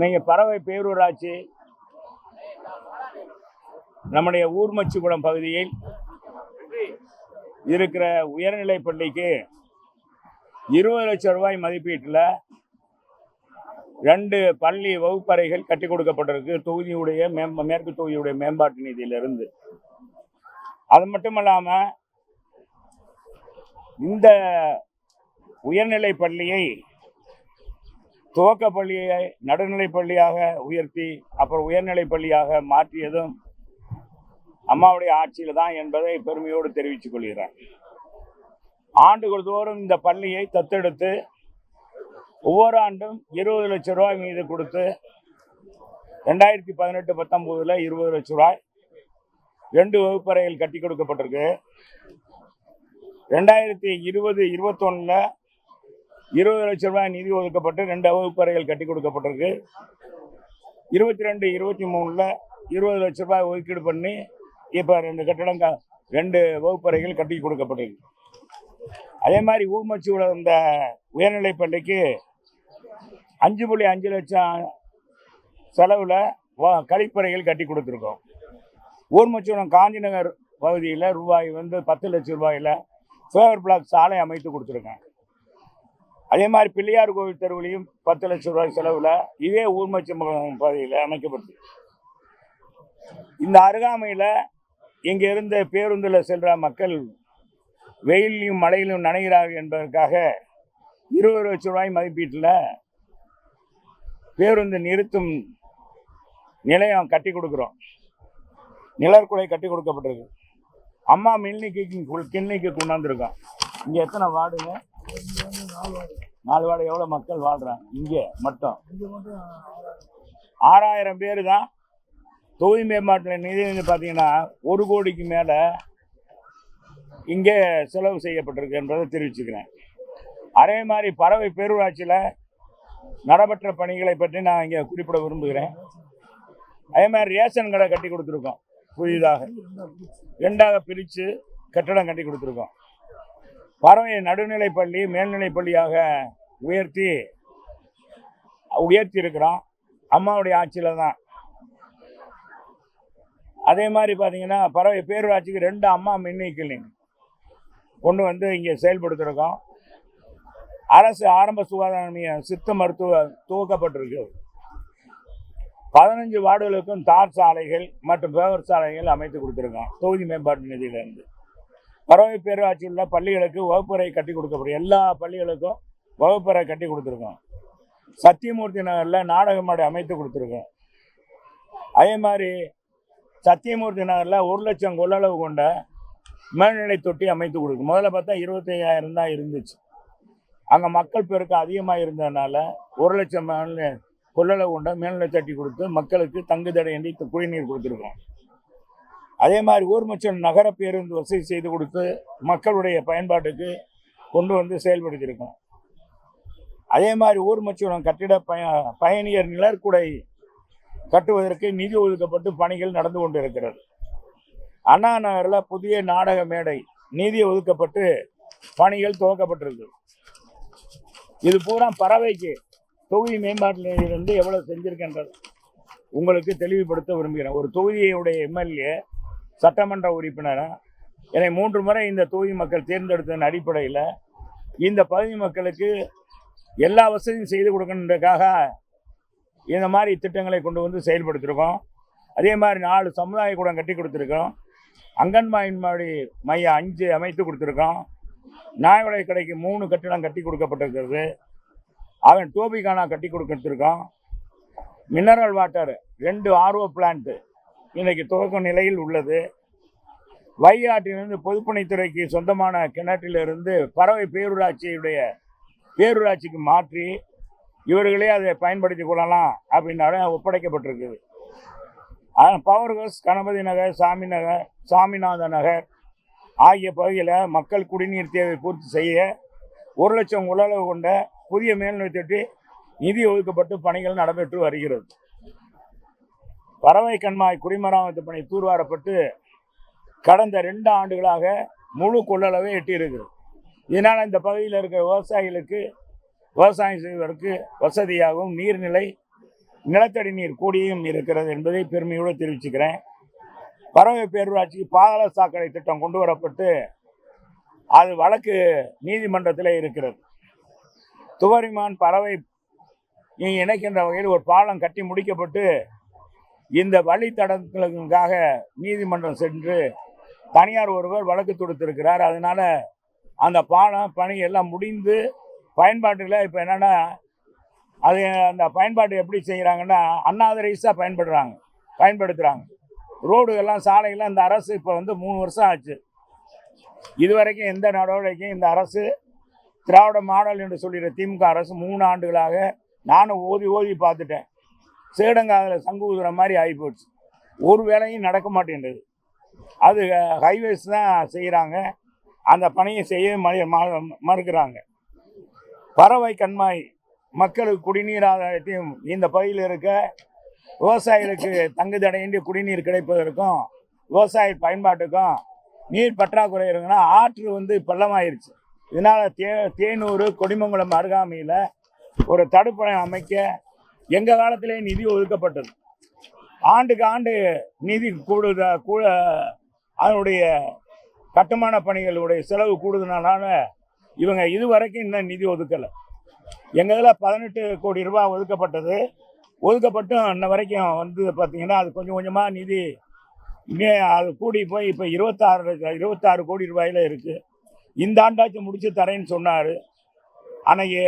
நீங்கள் பறவை பேரூராட்சி நம்முடைய ஊர்மச்சிக்குளம் பகுதியில் இருக்கிற உயர்நிலை பள்ளிக்கு இருபது லட்சம் ரூபாய் மதிப்பீட்டில் ரெண்டு பள்ளி வகுப்பறைகள் கட்டி கொடுக்கப்பட்டிருக்கு. தொகுதியுடைய மேம்ப மேற்கு தொகுதியுடைய மேம்பாட்டு நிதியிலிருந்து. அது மட்டும் இல்லாமல் இந்த உயர்நிலை பள்ளியை துவக்க பள்ளியை நடுநிலை பள்ளியாக உயர்த்தி அப்புறம் உயர்நிலை பள்ளியாக மாற்றியதும் அம்மாவுடைய ஆட்சியில் தான் என்பதை பெருமையோடு தெரிவித்துக் கொள்கிறேன். ஆண்டுகள் தோறும் இந்த பள்ளியை தத்தெடுத்து ஒவ்வொரு ஆண்டும் இருபது லட்சம் ரூபாய் மீது கொடுத்து ரெண்டாயிரத்தி பதினெட்டு பத்தொம்போதில் இருபது லட்சம் ரூபாய் ரெண்டு வகுப்பறைகள் கட்டி கொடுக்கப்பட்டிருக்கு. ரெண்டாயிரத்தி இருபது இருபத்தொன்னில் இருபது லட்சம் ரூபாய் நிதி ஒதுக்கப்பட்டு ரெண்டு வகுப்பறைகள் கட்டி கொடுக்கப்பட்டிருக்கு. இருபத்தி ரெண்டு இருபத்தி மூணில் இருபது லட்ச ரூபாய் ஒதுக்கீடு பண்ணி இப்போ ரெண்டு கட்டடம் க- ரெண்டு வகுப்பறைகள் கட்டி கொடுக்கப்பட்டிருக்கு. அதே மாதிரி ஊமச்சியோட இந்த உயர்நிலைப் பள்ளிக்கு அஞ்சு புள்ளி அஞ்சு லட்சம் செலவில் வ- கழிப்பறைகள் கட்டி கொடுத்துருக்கோம். ஊர்மச்சூரம் காந்திநகர் பகுதியில் ரூபாய் வந்து பத்து லட்சம் ரூபாயில் ஃபேவர் பிளாக் சாலை அமைத்து கொடுத்துருக்கேன். அதே மாதிரி பிள்ளையார் கோவில் தெருவிலையும் பத்து லட்சம் ரூபாய் செலவில் இதே ஊர்மச்சம் பகுதியில் அமைக்கப்பட்டது இந்த அருகாமையில் இங்கே இருந்த பேருந்தில் செல்ற மக்கள் வெயிலையும் மழையிலும் நனைகிறார்கள் என்பதற்காக இருபது லட்சம் ரூபாய் மதிப்பீட்டில் பேருந்து நிறுத்தும் நிலையம் கட்டி கொடுக்குறோம். நிழற்குலை கட்டி கொடுக்கப்பட்டிருக்கு. அம்மா மில்னிக்கு கிண்ணிக்கு கொண்டாந்துருக்கோம் இங்கே எத்தனை வார்டுங்க? நாலு வார்டு எவ்வளோ மக்கள் வாழ்கிறாங்க இங்கே மட்டும். ஆறாயிரம் பேர் தான் தொகுதி மேம்பாட்டில் நிதி வந்து பார்த்தீங்கன்னா ஒரு கோடிக்கு மேலே இங்கே செலவு செய்யப்பட்டிருக்கு என்பதை தெரிவிச்சுக்கிறேன். அதே மாதிரி பறவை பேரூராட்சியில் நடைபெற்ற பணிகளை பற்றி நான் இங்கே குறிப்பிட விரும்புகிறேன். அதே மாதிரி ரேஷன் கடை கட்டி கொடுத்துருக்கோம். புதிதாக. ரெண்டாக பிரித்து கட்டடம் கட்டி கொடுத்துருக்கோம். பறவை நடுநிலை பள்ளி மேல்நிலைப் பள்ளியாக உயர்த்தி உயர்த்தி இருக்கிறோம் அம்மாவுடைய ஆட்சியில் தான் அதே மாதிரி பார்த்தீங்கன்னா பறவை பேரூராட்சிக்கு ரெண்டு அம்மா மின்னி கிளினிக் கொண்டு வந்து இங்கே செயல்படுத்திருக்கோம். அரசு ஆரம்ப சுகாதார நிலையம் சித்த மருத்துவ துவக்கப்பட்டிருக்கு. பதினஞ்சு வார்டுகளுக்கும் தார் சாலைகள் மற்றும் பேவர் சாலைகள் அமைத்து கொடுத்துருக்கோம். தொகுதி மேம்பாட்டு நிதியிலிருந்து. பறவை பேரூராட்சி உள்ள பள்ளிகளுக்கு வகுப்பறை கட்டி கொடுக்கப்படும். எல்லா பள்ளிகளுக்கும் வகுப்பறை கட்டி கொடுத்துருக்கோம். சத்தியமூர்த்தி நகரில் நாடக மேடை அமைத்து கொடுத்துருக்கோம். அதே மாதிரி சத்தியமூர்த்தி நகரில் ஒரு லட்சம் கொள்ளளவு கொண்ட மேல்நிலை தொட்டி அமைத்து கொடுக்கும். முதல்ல பார்த்தா இருபத்தையாயிரம் தான் இருந்துச்சு. அங்கே மக்கள் பெருக்கம் அதிகமாக இருந்ததுனால ஒரு லட்சம் மேல்நிலை கொள்ளளவு கொண்ட மேல்நிலை தொட்டி கொடுத்து மக்களுக்கு தங்கு தடையின்றி குடிநீர் கொடுத்துருக்கோம். அதே மாதிரி ஊர்மச்சம் நகர பேருந்து வசதி செய்து கொடுத்து மக்களுடைய பயன்பாட்டுக்கு கொண்டு வந்து செயல்படுத்தியிருக்கோம். அதே மாதிரி ஊர்மச்சூரம் கட்டிட பய பயணியர் நிழற்குடை கட்டுவதற்கு நிதி ஒதுக்கப்பட்டு பணிகள் நடந்து கொண்டிருக்கிறது. அண்ணா நகரில் புதிய நாடக மேடை நிதி ஒதுக்கப்பட்டு பணிகள் துவக்கப்பட்டிருக்கு. இது பூரா பறவைக்கு தொகுதி மேம்பாட்டில் இருந்து எவ்வளோ செஞ்சிருக்கின்றது உங்களுக்கு தெளிவுபடுத்த விரும்புகிறேன். ஒரு தொகுதியுடைய எம்எல்ஏ சட்டமன்ற உறுப்பினராக என்னை மூன்று முறை இந்த தொகுதி மக்கள் தேர்ந்தெடுத்ததன் அடிப்படையில் இந்த பகுதி மக்களுக்கு எல்லா வசதியும் செய்து கொடுக்கணுன்றதுக்காக இந்த மாதிரி திட்டங்களை கொண்டு வந்து செயல்படுத்திருக்கோம். அதே மாதிரி நாலு சமுதாய கூடம் கட்டி கொடுத்துருக்கோம். அங்கன்வாடி மையம் அஞ்சு அமைத்து கொடுத்துருக்கோம். நாயகடை கடைக்கு மூணு கட்டிடம் கட்டி கொடுக்கப்பட்டிருக்கிறது. அவன் டோபிகானா கட்டி கொடுத்துருக்கோம். மினரல் வாட்டர் ரெண்டு ஆர்ஓ பிளான்ட்டு இன்றைக்கு துவக்க நிலையில் உள்ளது. வைகாட்டிலிருந்து பொதுப்பணித்துறைக்கு சொந்தமான கிணற்றிலிருந்து பறவை பேரூராட்சியுடைய பேரூராட்சிக்கு மாற்றி இவர்களே அதை பயன்படுத்தி கொள்ளலாம் அப்படின்னு ஒப்படைக்கப்பட்டிருக்குது. பவர் ஹவுஸ் கணபதி நகர் சாமி நகர் சாமிநாத நகர் ஆகிய பகுதியில் மக்கள் குடிநீர் தேவை பூர்த்தி செய்ய ஒரு லட்சம் உளவு கொண்ட புதிய மேல்நிலை தொட்டி நிதி ஒதுக்கப்பட்டு பணிகள் நடைபெற்று வருகிறது. பறவை கண்மாய் குடிமராமத்து பணி தூர்வாரப்பட்டு கடந்த ரெண்டு ஆண்டுகளாக முழு கொள்ளளவை எட்டியிருக்கிறது. இதனால் இந்த பகுதியில் இருக்கிற விவசாயிகளுக்கு விவசாயம் செய்வதற்கு வசதியாகவும் நீர்நிலை நிலத்தடி நீர் கூடியும் இருக்கிறது என்பதை பெருமையோடு தெரிவிச்சுக்கிறேன். பறவை பேரூராட்சிக்கு பாதாள சாக்கடை திட்டம் கொண்டு வரப்பட்டு அது வழக்கு நீதிமன்றத்தில் இருக்கிறது. துவரிமான் பறவை இணைக்கின்ற வகையில் ஒரு பாலம் கட்டி முடிக்கப்பட்டு இந்த வழித்தடங்களுக்காக நீதிமன்றம் சென்று தனியார் ஒருவர் வழக்கு தொடுத்திருக்கிறார். அதனால் அந்த பாலம் பணி எல்லாம் முடிந்து பயன்பாட்டில் இப்போ என்னென்னா அது அந்த பயன்பாடு எப்படி செய்கிறாங்கன்னா அன்னாதரைஸாக பயன்படுறாங்க பயன்படுத்துகிறாங்க ரோடுகள்லாம் சாலைகள்லாம் இந்த அரசு இப்போ வந்து மூணு வருஷம் ஆச்சு. இதுவரைக்கும் எந்த நடவடிக்கையும் இந்த அரசு திராவிட மாடல் என்று சொல்லிடுற திமுக அரசு மூணு ஆண்டுகளாக நானும் ஓதி ஓதி பார்த்துட்டேன். சேடங்காதில் சங்கு ஊதுற மாதிரி ஆகிப்போச்சு ஒரு வேலையும் நடக்க மாட்டேன்றது. அது ஹைவேஸ் தான் செய்கிறாங்க அந்த பணியை செய்ய மறுக்கிறாங்க. பறவை கண்மாய் மக்களுக்கு குடிநீர் ஆதாரத்தையும் இந்த பகுதியில் இருக்க விவசாயிகளுக்கு தங்கு தடையின்றி குடிநீர் கிடைப்பதற்கும் விவசாய பயன்பாட்டுக்கும் நீர் பற்றாக்குறை இருக்குன்னா ஆற்று வந்து பள்ளமாயிருச்சு. இதனால் தே தேனூர் கொடிமங்கலம் அருகாமையில் ஒரு தடுப்பணை அமைக்க எங்கள் காலத்திலே நிதி ஒதுக்கப்பட்டது. ஆண்டுக்கு ஆண்டு நிதி கூடுத கூட அதனுடைய கட்டுமான பணிகளுடைய செலவு கூடுதுனால இவங்க இதுவரைக்கும் இன்னும் நிதி ஒதுக்கலை. எங்கள் இதில் பதினெட்டு கோடி ரூபாய் ஒதுக்கப்பட்டது. ஒதுக்கப்பட்டும் இன்ன வரைக்கும் வந்து பார்த்திங்கன்னா அது கொஞ்சம் கொஞ்சமாக நிதி இங்கே அது கூடி போய் இப்போ இருபத்தாறு இருபத்தாறு கோடி ரூபாயில் இருக்குது இந்த ஆண்டாச்சும் முடிச்சு தரேன்னு சொன்னார். அன்னைக்கு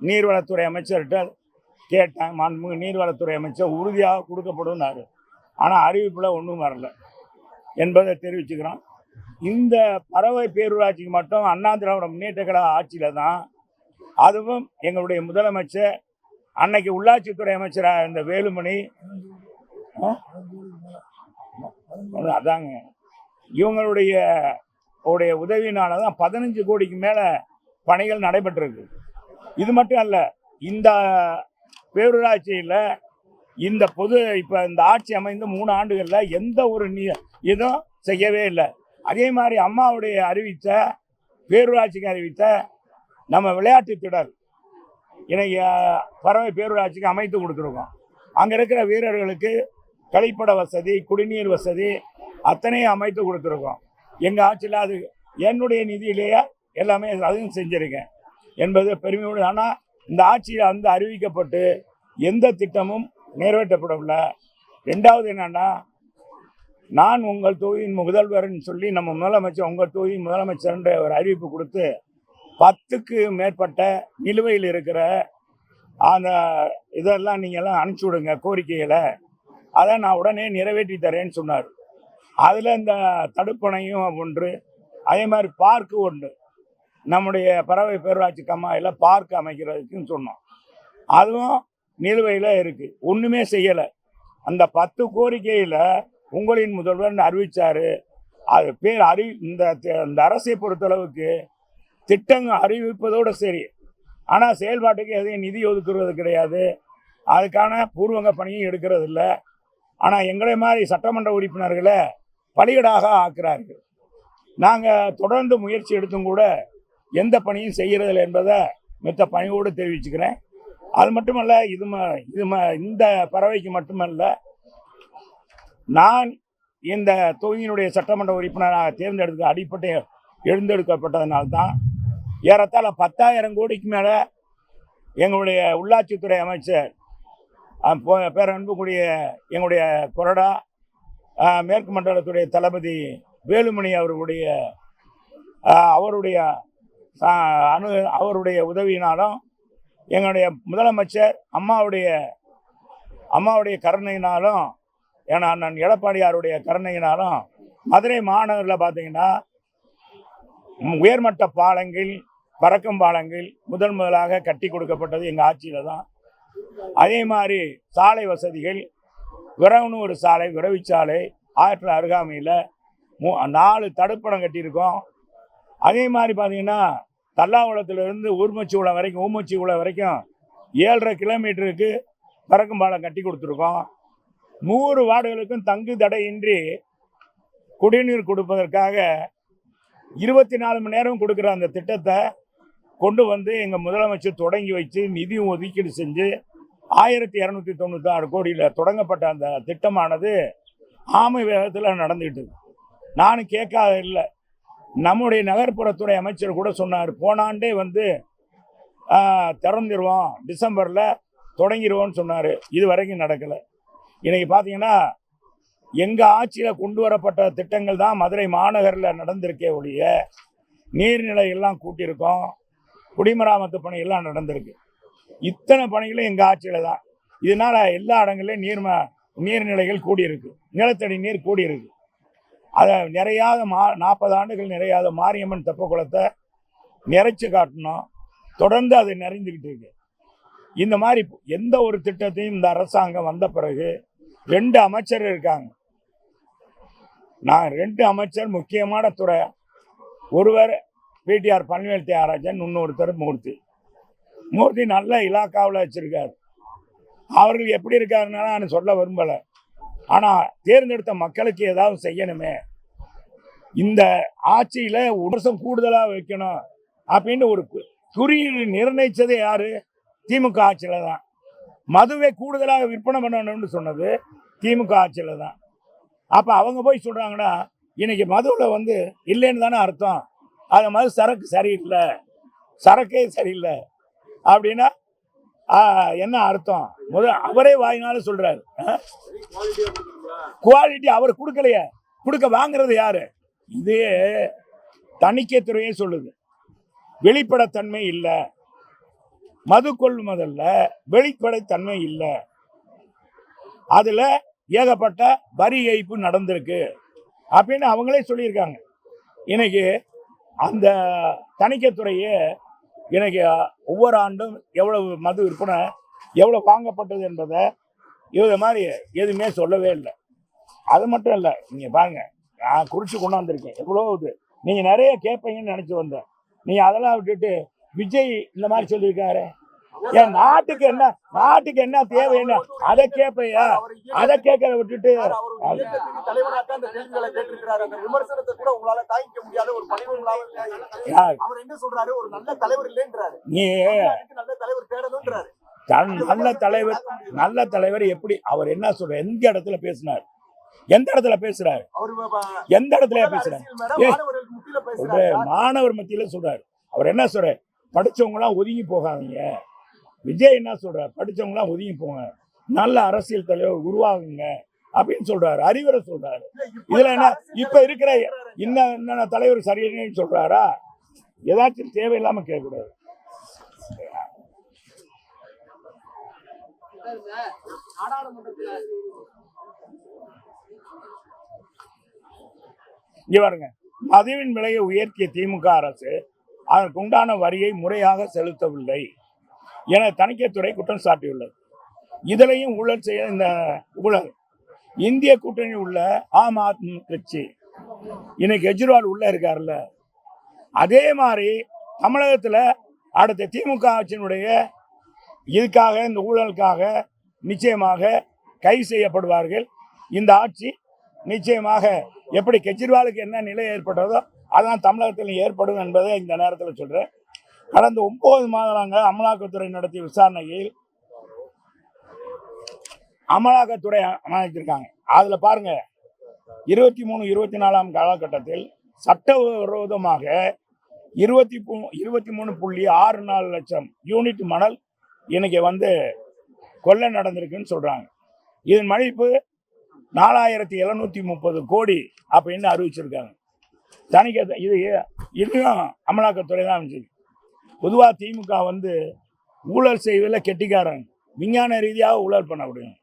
நீர்வளத்துறை அமைச்சர்கிட்ட கேட்டேன் மாண்புமிகு நீர்வளத்துறை அமைச்சர் உறுதியாக கொடுக்கப்படும்னாரு. ஆனால் அறிவிப்பில் ஒன்றும் வரல என்பதை தெரிவிச்சுக்கிறோம். இந்த பறவை பேரூராட்சிக்கு மட்டும் அண்ணா திராவிட முன்னேற்ற கழக ஆட்சியில் தான் அதுவும் எங்களுடைய முதலமைச்சர் அன்னைக்கு உள்ளாட்சித்துறை அமைச்சராக இருந்த வேலுமணி அதாங்க. இவங்களுடைய உடைய உதவியினால தான் பதினஞ்சு கோடிக்கு மேலே பணிகள் நடைபெற்றிருக்கு. இது மட்டும் அல்ல இந்த பேரூராட்சியில் இந்த பொது இப்போ இந்த ஆட்சி அமைந்த மூணு ஆண்டுகளில் எந்த ஒரு நீ இதுவும் செய்யவே இல்லை. அதே மாதிரி அம்மாவுடைய அறிவித்த பேரூராட்சிக்கு அறிவித்த நம்ம விளையாட்டு திடல் இன்னைக்கு பறவை பேரூராட்சிக்கு அமைத்து கொடுத்துருக்கோம். அங்கே இருக்கிற வீரர்களுக்கு கழிப்பட வசதி குடிநீர் வசதி அத்தனையும் அமைத்து கொடுத்துருக்கோம். எங்கள் ஆட்சியில் அது என்னுடைய நிதியிலேயே எல்லாமே அதையும் செஞ்சுருக்கேன் என்பது பெருமையோடு ஆனால் இந்த ஆட்சியில் வந்து அறிவிக்கப்பட்டு எந்த திட்டமும் நிறைவேற்றப்படவில்லை. ரெண்டாவது என்னன்னா நான் உங்கள் தொகுதியின் முதல்வர்னு சொல்லி நம்ம முதலமைச்சர் உங்கள் தொகுதி முதலமைச்சர்ன்ற ஒரு அறிவிப்பு கொடுத்து பத்துக்கு மேற்பட்ட நிலுவையில் இருக்கிற அந்த இதெல்லாம் நீங்கள்லாம் அனுப்பிச்சி விடுங்க கோரிக்கைகளை. அதை நான் உடனே நிறைவேற்றி தரேன்னு சொன்னார். அதில் இந்த தடுப்பணையும் ஒன்று அதே மாதிரி பார்க்கு ஒன்று நம்முடைய பறவை பேரூராட்சி கம்மாயில் பார்க் அமைக்கிறதுக்குன்னு சொன்னோம். அதுவும் நிலுவையில் இருக்குது ஒன்றுமே செய்யலை. அந்த பத்து கோரிக்கையில் உங்களின் முதல்வர் அறிவித்தார் அது பேர் அறி இந்த இந்த அரசை பொறுத்தளவுக்கு திட்டங்கள் அறிவிப்பதோடு சரி. ஆனால் செயல்பாட்டுக்கு எதையும் நிதி ஒதுக்குறது கிடையாது. அதுக்கான பூர்வங்க பணியும் எடுக்கிறது இல்லை. ஆனால் எங்களை மாதிரி சட்டமன்ற உறுப்பினர்களை பலிகடாக ஆக்குறார்கள். நாங்கள் தொடர்ந்து முயற்சி எடுத்தும் கூட எந்த பணியும் செய்கிறதில்லை என்பதை மித்த பணியோடு தெரிவிச்சுக்கிறேன். அது மட்டுமல்ல இது ம இது ம இந்த பறவைக்கு மட்டுமல்ல நான் இந்த தொகுதியினுடைய சட்டமன்ற உறுப்பினராக தேர்ந்தெடுக்க அடிப்படை எழுந்தெடுக்கப்பட்டதனால்தான் ஏறத்தாழ பத்தாயிரம் கோடிக்கு மேலே எங்களுடைய உள்ளாட்சித்துறை அமைச்சர் பேரன்புக்குரிய எங்களுடைய கொறடா மேற்கு மண்டலத்துடைய தளபதி வேலுமணி அவர்களுடைய அவருடைய அனு அணு அவருடைய உதவியினாலும் எங்களுடைய முதலமைச்சர் அம்மாவுடைய அம்மாவுடைய கருணையினாலும் ஏன்னா அண்ணன் எடப்பாடியாருடைய கருணையினாலும் மதுரை மாநகரில் பார்த்தீங்கன்னா உயர்மட்ட பாலங்கள் பறக்கும் பாலங்கள் முதல் முதலாக கட்டி கொடுக்கப்பட்டது எங்கள் ஆட்சியில் தான். அதே மாதிரி சாலை வசதிகள் விரவனூர் சாலை விரவிச்சாலை ஆற்று அருகாமையில் மூ நாலு தடுப்பணம் கட்டியிருக்கோம். அதே மாதிரி பார்த்தீங்கன்னா தல்லாவளத்திலிருந்து ஊர்மச்சி குளம் வரைக்கும் ஊமச்சி குளம் வரைக்கும் ஏழரை கிலோமீட்டருக்கு பறக்கும் பாலம் கட்டி கொடுத்துருக்கோம். நூறு வார்டுகளுக்கும் தங்கு தடையின்றி குடிநீர் கொடுப்பதற்காக இருபத்தி நாலு மணி நேரம் கொடுக்குற அந்த திட்டத்தை கொண்டு வந்து எங்கள் முதலமைச்சர் தொடங்கி வச்சு நிதி ஒதுக்கீடு செஞ்சு ஆயிரத்தி இரநூத்தி தொண்ணூற்றி ஆறு கோடியில் தொடங்கப்பட்ட அந்த திட்டமானது ஆமை வேகத்தில் நடந்துக்கிட்டு இருக்கு. கேட்காத இல்லை. நம்முடைய நகர்ப்புறத்துறை அமைச்சர் கூட சொன்னார் போன ஆண்டே வந்து திறந்துருவோம் டிசம்பரில் தொடங்கிடுவோம்னு சொன்னார். இது வரைக்கும் நடக்கலை. இன்றைக்கி பார்த்தீங்கன்னா எங்கள் ஆட்சியில் கொண்டு வரப்பட்ட திட்டங்கள் தான் மதுரை மாநகரில் நடந்திருக்கே ஒழிய நீர்நிலை எல்லாம் கூட்டியிருக்கோம் குடிமராமத்து பணி எல்லாம் நடந்திருக்கு. இத்தனை பணிகளும் எங்கள் ஆட்சியில் தான். இதனால் எல்லா இடங்கள்லையும் நீர்ம நீர்நிலைகள் கூடியிருக்கு. நிலத்தடி நீர் கூடியிருக்கு. அதை நிறையாத மா நாற்பது ஆண்டுகள் நிறையாத மாரியம்மன் தெப்ப குளத்தை நிறைச்சி காட்டணும். தொடர்ந்து அது நிறைந்துக்கிட்டு இருக்கு. இந்த மாதிரி எந்த ஒரு திட்டத்தையும் இந்த அரசாங்கம் வந்த பிறகு ரெண்டு அமைச்சர் இருக்காங்க. நான் ரெண்டு அமைச்சர் முக்கியமான துறை. ஒருவர் பிடிஆர் பன்வேல் தியாகராஜன் இன்னொருத்தர் மூர்த்தி. மூர்த்தி நல்ல இலாக்காவில் வச்சிருக்காரு. அவர்கள் எப்படி இருக்காருன்னா நான் சொல்ல விரும்பலை. ஆனால் தேர்ந்தெடுத்த மக்களுக்கு ஏதாவது செய்யணுமே. இந்த ஆட்சியில் ஒரு வருஷம் கூடுதலாக வைக்கணும் அப்படின்னு ஒரு குறியீடு நிர்ணயிச்சது யாரு? திமுக ஆட்சியில் தான். மதுவை கூடுதலாக விற்பனை பண்ணணும்னு சொன்னது திமுக ஆட்சியில் தான். அப்போ அவங்க போய் சொல்கிறாங்கன்னா இன்னைக்கு மதுவில் வந்து இல்லைன்னு தானே அர்த்தம். அது மாதிரி சரக்கு சரியில்லை. சரக்கே சரியில்லை. அப்படின்னா என்ன அர்த்தம்? முதல் அவரே வாயினால சொல்றாரு. குவாலிட்டி அவர் கொடுக்கலையே. கொடுக்க வாங்குறது யாரு? இது தணிக்கைத்துறையே சொல்லுது. வெளிப்படைத்தன்மை இல்லை. மது கொள்முதல்ல வெளிப்படைத்தன்மை இல்லை. அதுல ஏகப்பட்ட வரி ஏய்ப்பு நடந்திருக்கு. அப்படின்னு அவங்களே சொல்லியிருக்காங்க. இன்னைக்கு அந்த தணிக்கைத்துறையே இன்னைக்கு ஒவ்வொரு ஆண்டும் எவ்வளவு மது விற்பனை எவ்வளோ வாங்கப்பட்டது என்பதை இது மாதிரி எதுவுமே சொல்லவே இல்லை. அது மட்டும் இல்லை நீங்கள் பாருங்க நான் குறித்து கொண்டாந்துருக்கேன் எவ்வளோ இது. நீங்கள் நிறைய கேட்பீங்கன்னு நினச்சி வந்தேன். நீங்கள் அதெல்லாம் விட்டுட்டு விஜய் இந்த மாதிரி சொல்லியிருக்காரு. என் நாட்டுக்கு என்ன நாட்டுக்கு என்ன தேவை என்ன அதை கேட்பையா அதை கேட்கறத விட்டுட்டு நல்ல தலைவர் நீ நல்ல தலைவர் நல்ல எப்படி அவர் என்ன சொல்ற எந்த இடத்துல பேசினார்? எந்த இடத்துல பேசுறாரு? எந்த இடத்துல பேசுறாரு? மாணவர் மத்தியில சொல்றாரு. அவர் என்ன சொல்றாரு? படிச்சவங்க எல்லாம் ஒதுங்கி போகாதீங்க. விஜய் என்ன சொல்றாரு? படிச்சவங்க எல்லாம் ஒதுங்கி போங்க. நல்ல அரசியல் தலைவர் உருவாகுங்க அப்படின்னு சொல்றாரு. அறிவுரை சொல்றாரு. இதுல என்ன? இப்ப இருக்கிற இன்ன என்னென்ன தலைவர் சரியில்லைன்னு சொல்றாரா? ஏதாச்சும் தேவையில்லாம கேட்கக்கூடாது. இங்க பாருங்க. மதுவின் விலையை உயர்த்திய திமுக அரசு அதற்கு உண்டான வரியை முறையாக செலுத்தவில்லை. என தணிக்கைத்துறை குற்றம் சாட்டியுள்ளது. இதிலையும் ஊழல் செய்ய இந்த ஊழல். இந்திய கூட்டணி உள்ள ஆம் ஆத்மி கட்சி இன்னைக்கு கெஜ்ரிவால் உள்ள இருக்காருல்ல அதே மாதிரி தமிழகத்தில் அடுத்த திமுக ஆட்சியினுடைய இதுக்காக இந்த ஊழலுக்காக நிச்சயமாக கைது செய்யப்படுவார்கள். இந்த ஆட்சி நிச்சயமாக எப்படி கெஜ்ரிவாலுக்கு என்ன நிலை ஏற்பட்டதோ அதான் தமிழகத்தில் ஏற்படும் என்பதை இந்த நேரத்தில் சொல்கிறேன் கடந்த ஒன்பது மாதங்கள் அமலாக்கத்துறை நடத்திய விசாரணையில் அமலாக்கத்துறை அமைச்சிருக்காங்க அதுல பாருங்க இருபத்தி மூணு இருபத்தி நாலாம் காலகட்டத்தில் சட்டவிரோதமாக இருபத்தி மூ இருபத்தி மூணு புள்ளி ஆறு நாலு லட்சம் யூனிட் மணல் இன்னைக்கு வந்து கொள்ளை நடந்திருக்குன்னு சொல்றாங்க. இதன் மதிப்பு நாலாயிரத்தி எழுநூத்தி முப்பது கோடி அப்படின்னு அறிவிச்சிருக்காங்க. தணிக்கை இது இதுவும் அமலாக்கத்துறை தான் அமைச்சிருக்கு. பொதுவாக திமுக வந்து ஊழல் செய்வதில் கெட்டிக்காரன். விஞ்ஞான ரீதியாக ஊழல் பண்ண முடியும்.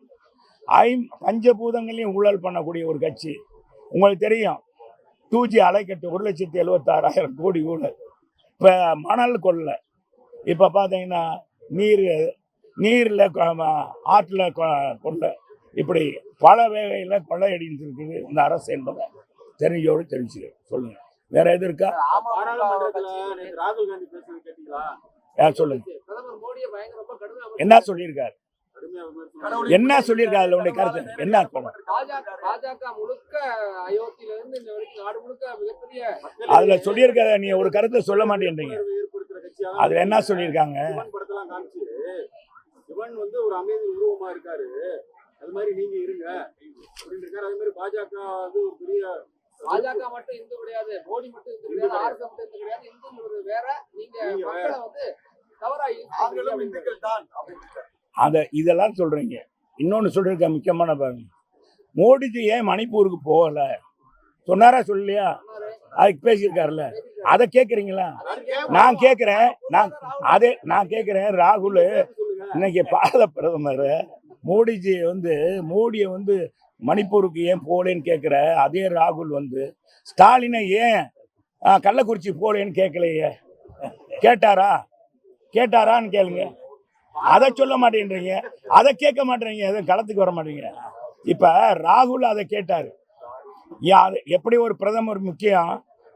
ஐம் பஞ்சபூதங்களையும் ஊழல் பண்ணக்கூடிய ஒரு கட்சி. உங்களுக்கு தெரியும். டூஜி அலைக்கட்டு ஒரு லட்சத்தி எழுபத்தாறாயிரம் கோடி ஊழல். இப்போ மணல் கொள்ளை. இப்போ பார்த்தீங்கன்னா நீர் நீரில் ஆற்றில் கொள்ளை. இப்படி பல வகையில் கொள்ளையடிஞ்சிருக்குது இந்த அரசு என்பதை தெரிஞ்சோடு தெரிஞ்சுக்க சொல்லுங்கள் வேற எது இருக்கா? யார் சொல்லுங்க? என்ன சொல்லியிருக்காரு? என்ன சொல்லியிருக்காரு அதுல உடைய கருத்து? என்ன மிகப்பெரிய அதுல சொல்லியிருக்காரு நீ ஒரு கருத்தை சொல்ல மாட்டேன்றீங்க. அதுல என்ன சொல்லியிருக்காங்க? சிவன் வந்து ஒரு அமைதி உருவமா இருக்காரு. அது மாதிரி நீங்க இருங்க. அப்படின்னு இருக்காரு. அதே மாதிரி பாஜக வந்து ஒரு பெரிய பாஜக மட்டும் இந்து கிடையாது மோடி மட்டும் இந்து கிடையாது ஆர்எஸ் மட்டும் இந்து கிடையாது இந்து வேற. நீங்க. மக்களை வந்து தவறா அதை இதெல்லாம் சொல்றீங்க. இன்னொன்று சொல்றதுக்கு முக்கியமான பாருங்க. மோடிஜி ஏன் மணிப்பூருக்கு போகல? சொன்னாரா சொல்லலையா? அதுக்கு பேசியிருக்காருல்ல. அதை கேட்குறீங்களா நான் கேட்குறேன். நான் அதே நான் கேட்குறேன். ராகுல் இன்னைக்கு பாரத பிரதமர் மோடிஜி வந்து மோடியை வந்து மணிப்பூருக்கு ஏன் போகலேன்னு கேட்குற அதே ராகுல் வந்து ஸ்டாலினை ஏன் கள்ளக்குறிச்சி போகலேன்னு கேட்கலையே? கேட்டாரா? கேட்டாரான்னு கேளுங்க. அதை சொல்ல மாட்டேன்றீங்க. அதை கேட்க மாட்டேறீங்க. எதுவும் களத்துக்கு வர மாட்டேங்க இப்போ ராகுல் அதை கேட்டார். எப்படி ஒரு பிரதமர் முக்கியம்?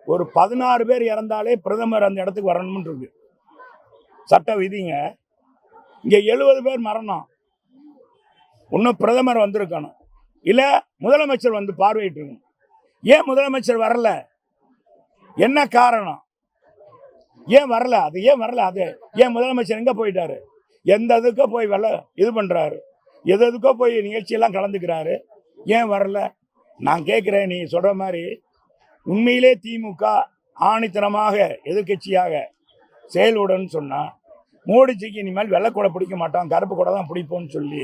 ஒரு பதினாறு பேர் இறந்தாலே பிரதமர் அந்த இடத்துக்கு வரணும்னு இருக்கு. சட்ட விதிங்க. இங்கே எழுபது பேர் மரணம். இன்னும் பிரதமர் வந்திருக்கணும். இல்லை முதலமைச்சர் வந்து பார்வையிட்டிருக்கணும் ஏன் முதலமைச்சர் வரல? என்ன காரணம்? ஏன் வரல? அது ஏன் வரல? அது ஏன் முதலமைச்சர் எங்கே போயிட்டாரு? எந்த இதுக்கோ போய் வெள்ள இது பண்ணுறாரு எது எதுக்கோ போய் நிகழ்ச்சியெல்லாம் கலந்துக்கிறாரு. ஏன் வரல? நான் கேட்குறேன் நீ சொல்கிற மாதிரி உண்மையிலே திமுக ஆணித்தனமாக எதிர்க்கட்சியாக செயல்படணும்னு சொன்னால் மோடிஜிக்கு இனிமேல் வெள்ளைக்கூடை பிடிக்க மாட்டோம் கருப்பு கூட தான் பிடிப்போம்னு சொல்லி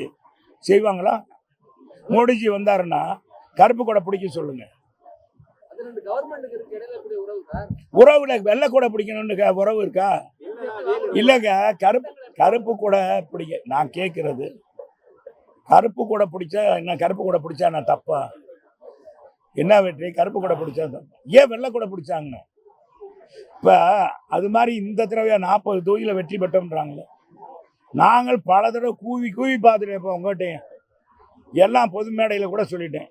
செய்வாங்களா? மோடிஜி வந்தாருன்னா கருப்பு கூட பிடிக்க சொல்லுங்க. உறவுல வெள்ளை கூட உறவு பிடிக்கணும்னு உறவு இருக்கா? இல்லைங்க கருப்பு கருப்பு கூட பிடிக்க நான் கேட்கறது கருப்பு கூட பிடிச்சா என்ன கருப்பு கூட பிடிச்சா நான் தப்பா? என்ன வெற்றி? கருப்பு கூட பிடிச்சா தப்பா ஏன் வெள்ளை கூட பிடிச்சாங்க? இப்போ அது மாதிரி இந்த தடவை நாற்பது தொகுதியில் வெற்றி பெற்றோம்ன்றாங்களே. நாங்கள் பல தடவை கூவி கூவி பார்த்துட்டேன் இப்போ உங்கள்கிட்டையும் எல்லாம் பொது மேடையில் கூட சொல்லிட்டேன்.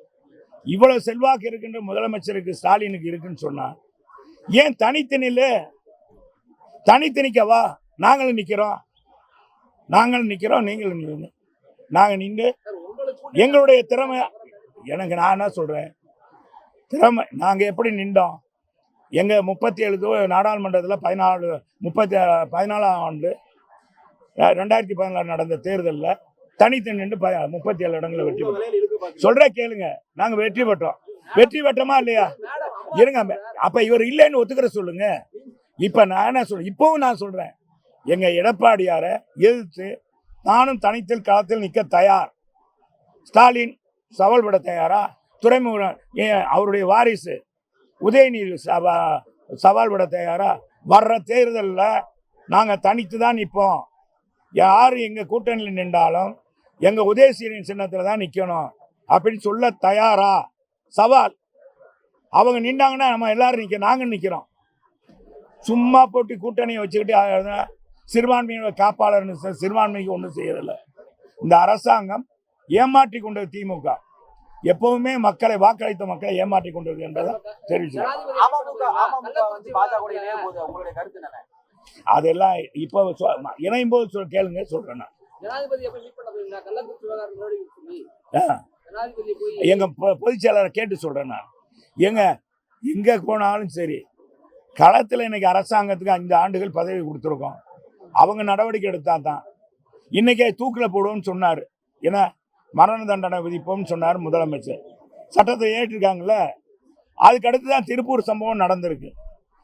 இவ்வளோ செல்வாக்கு இருக்கின்ற முதலமைச்சருக்கு ஸ்டாலினுக்கு இருக்குன்னு சொன்னால் ஏன் தனித்தனியில் தனித்தனிக்கவா நாங்களும் நிற்கிறோம் நாங்களும் நிற்கிறோம் நீங்களும் நில்லுங்க. நாங்கள் நின்று எங்களுடைய திறமை எனக்கு நான் என்ன சொல்கிறேன் திறமை நாங்கள் எப்படி நின்றோம்? எங்கள் முப்பத்தி ஏழு நாடாளுமன்றத்தில் பதினாலு முப்பத்தி பதினாலாம் ஆண்டு ரெண்டாயிரத்தி பதினாலு நடந்த தேர்தலில் தனித்து நின்று ப முப்பத்தி ஏழு இடங்களில் வெற்றி பெற்றோம். சொல்கிற கேளுங்க. நாங்கள் வெற்றி பெற்றோம். வெற்றி பெற்றோமா இல்லையா? இருங்க அப்போ இவர் இல்லைன்னு ஒத்துக்கிற சொல்லுங்க. இப்போ நான் என்ன சொல்கிறேன் இப்போவும் நான் சொல்கிறேன் எங்கள் எடப்பாடியாரை எதிர்த்து நானும் தனித்தில் களத்தில் நிற்க தயார். ஸ்டாலின் சவால் விட தயாரா? துறைமுக அவருடைய வாரிசு. உதயநிதி சவா- சவால் விட தயாரா? வர்ற தேர்தலில் நாங்கள் தனித்து தான் நிற்போம் யார் எங்கள் கூட்டணியில் நின்றாலும் எங்கள் உதயசீரின் சின்னத்தில் தான் நிற்கணும் அப்படின்னு சொல்ல தயாரா? சவால். அவங்க நின்றாங்கன்னா நம்ம எல்லாரும் நிற்க நாங்கள் நிற்கிறோம் சும்மா போட்டு கூட்டணியை வச்சுக்கிட்டு அஹ், சிறுபான்மையோட காப்பாளர்னு சிறுபான்மைக்கு ஒன்றும் செய்யறதில்ல. இந்த அரசாங்கம் ஏமாற்றி கொண்டது திமுக. எப்பவுமே மக்களை வாக்களித்த மக்களை ஏமாற்றி கொண்டது என்பதை தெரிவிச்சு அதெல்லாம் இப்போ இணையும் போது சொல் கேளுங்க சொல்றேன் நான். எங்க பொதுச் செயலாளரை கேட்டு சொல்றேன் நான். எங்க எங்க போனாலும் சரி களத்தில் இன்னைக்கு அரசாங்கத்துக்கு ஐந்து ஆண்டுகள் பதவி கொடுத்துருக்கோம். அவங்க நடவடிக்கை எடுத்தா தான். இன்னைக்கே தூக்கில் போடுவோம்னு சொன்னார். ஏன்னா மரண தண்டனை விதிப்போம்னு சொன்னார் முதலமைச்சர். சட்டத்தை ஏற்றிருக்காங்கல்ல. அதுக்கு அடுத்து தான் திருப்பூர் சம்பவம் நடந்திருக்கு.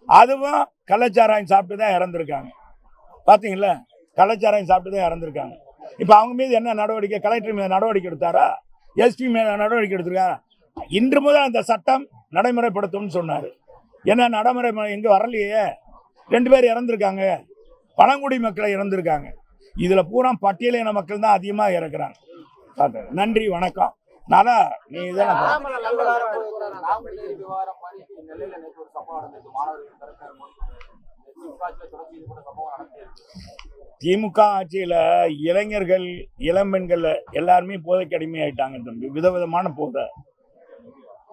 அதுவும் கள்ளச்சாராயம் சாப்பிட்டு தான் இறந்துருக்காங்க. பார்த்தீங்களா கள்ளச்சாராயம் சாப்பிட்டு தான் இறந்துருக்காங்க. இப்போ அவங்க மீது என்ன நடவடிக்கை கலெக்டர் மீது நடவடிக்கை எடுத்தாரா? எஸ்பி மீது நடவடிக்கை எடுத்திருக்காரா? இன்று முதல் அந்த சட்டம் நடைமுறைப்படுத்தும்னு சொன்னார். ஏன்னா நடைமுறை எங்கே வரலையே. ரெண்டு பேர் இறந்துருக்காங்க. பழங்குடி மக்களை இறந்துருக்காங்க. இதில் பூரா பட்டியலின மக்கள் தான் அதிகமாக இறக்குறாங்க. நன்றி வணக்கம். நானா நீ இதெல்லாம் பா- அண்ணாமலை நல்லவரா போறாரா? நாங்குநேரி விவகாரம் மாதிரி நெல்லையில நேற்று ஒரு சம்பவம் நடந்தது மாணவர்கள் தரப்பினர் திமுக ஆட்சியில தொடர்ச்சி இது கூட சம்பவம் நடந்திருக்கு. திமுக ஆட்சியில் இளைஞர்கள் இளம்பெண்கள் எல்லாருமே போதைக்கு அடிமையாயிட்டாங்க தம்பி. விதவிதமான போதை.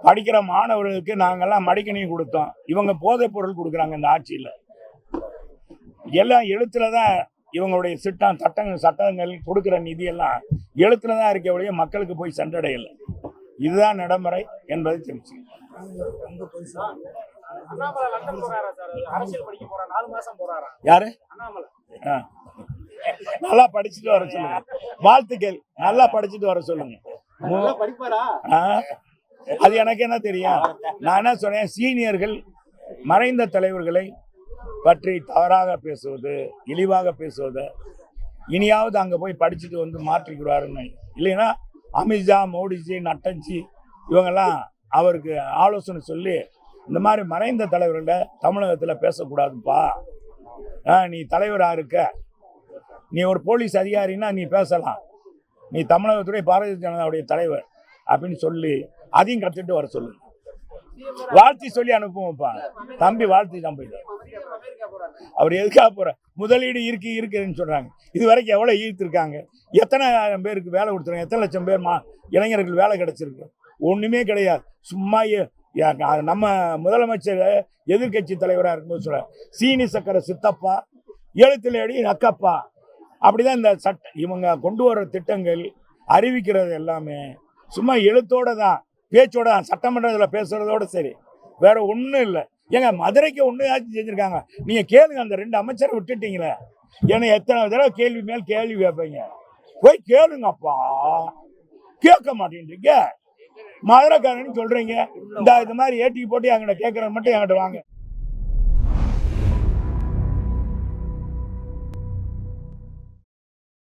படிக்கிற மாணவர்களுக்கு நாங்கெல்லாம் மடிக்கணி கொடுத்தோம். இவங்க போதைப் பொருள் கொடுக்குறாங்க இந்த ஆட்சியில். எல்லாம் எழுத்துல தான் இவங்களுடைய சிட்டம் சட்டங்கள் சட்டங்கள் கொடுக்குற நிதியெல்லாம் எழுத்துல தான் இருக்க மக்களுக்கு போய் சென்றடையலை. இதுதான் நடைமுறை என்பதை தெரிஞ்சு யாரு? நல்லா படிச்சுட்டு வர சொல்லுங்க. வாழ்த்துக்கள் நல்லா படிச்சுட்டு வர சொல்லுங்க? அது எனக்கு என்ன தெரியும்? நான் என்ன சொன்னேன்? சீனியர்கள் மறைந்த தலைவர்களை பற்றி தவறாக பேசுவது இழிவாக பேசுவது இனியாவது அங்கே போய் படிச்சுட்டு வந்து மாற்றிக்கிறாருன்னு இல்லைன்னா அமித்ஷா மோடிஜி நட்டஞ்சி இவங்கெல்லாம் அவருக்கு ஆலோசனை சொல்லி இந்த மாதிரி மறைந்த தலைவர்களை தமிழகத்தில் பேசக்கூடாதுப்பா. ஆ, நீ தலைவராக இருக்க. நீ ஒரு போலீஸ் அதிகாரின்னா நீ பேசலாம். நீ தமிழகத்துடைய பாரதிய ஜனதாவுடைய தலைவர் அப்படின்னு சொல்லி அதையும் கற்றுட்டு வர சொல்லு வாழ்த்தி சொல்லி அனுப்புவோம்ப்பா. தம்பி வாழ்த்தி தான் போயிட்டு அவர் எதுக்காக போகிற முதலீடு இருக்கு இருக்குதுன்னு சொல்கிறாங்க இது வரைக்கும் எவ்வளோ ஈர்த்திருக்காங்க? எத்தனை ஆயிரம் பேருக்கு வேலை கொடுத்துருக்காங்க? எத்தனை லட்சம் பேர் மா இளைஞர்களுக்கு வேலை கிடச்சிருக்கு? ஒன்றுமே கிடையாது. சும்மா நம்ம முதலமைச்சர் எதிர்க்கட்சி தலைவராக இருக்கும்போது சொல்ற சீனி சக்கரை சித்தப்பா எழுத்துலேடி அக்கப்பா அப்படிதான் இந்த சட்ட இவங்க கொண்டு வர திட்டங்கள் அறிவிக்கிறது எல்லாமே சும்மா எழுத்தோட தான் பேச்சோட தான் சட்டமன்றத்தில் பேசுறதோட சரி. வேற ஒன்றும் இல்லை. ஏங்க மதுரைக்கு ஒன்று செஞ்சுருக்காங்க. நீங்கள் கேளுங்க அந்த ரெண்டு அமைச்சரை விட்டுட்டீங்களே. ஏன்னா எத்தனை தடவை கேள்வி மேல் கேள்வி கேட்பீங்க? போய் கேளுங்கப்பா. கேட்க மாட்டேன்றீங்க. மதுரைக்காரன்னு சொல்கிறீங்க இந்த இது மாதிரி ஏட்டிக்கு போட்டு என்கிட்ட கேட்குறது மட்டும் என்கிட்ட வாங்க.